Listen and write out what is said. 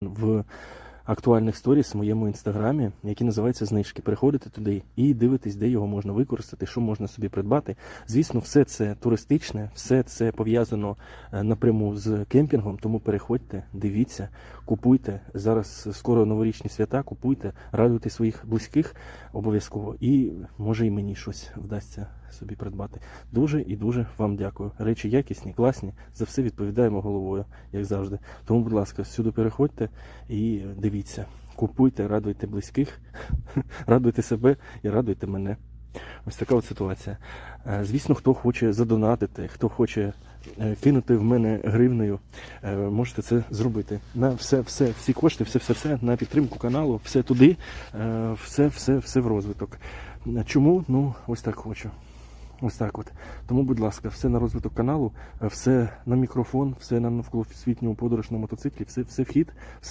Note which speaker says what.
Speaker 1: в актуальних сторіс в моєму інстаграмі, які називаються знижки. Переходите туди і дивитесь, де його можна використати, що можна собі придбати. Звісно, все це туристичне, все це пов'язано е, напряму з кемпінгом. Тому переходьте, дивіться, купуйте. Зараз скоро новорічні свята, купуйте, радуйте своїх близьких обов'язково. І може і мені щось вдасться собі придбати. Дуже і дуже вам дякую. Речі якісні, класні. За все відповідаємо головою, як завжди. Тому, будь ласка, всюди переходьте і дивіться. Купуйте, радуйте близьких, радуйте себе і радуйте мене. Ось така от ситуація. Е, Звісно, хто хоче задонатити, хто хоче е, кинути в мене гривнею, е, можете це зробити. На все, все, всі кошти, все, все, все на підтримку каналу, все туди, е, все, все, все в розвиток. Чому? Ну, ось так хочу. Ось так от. Тому, будь ласка, все на розвиток каналу, все на мікрофон, все на навколосвітню подорож на мотоциклі, все, все вхід, все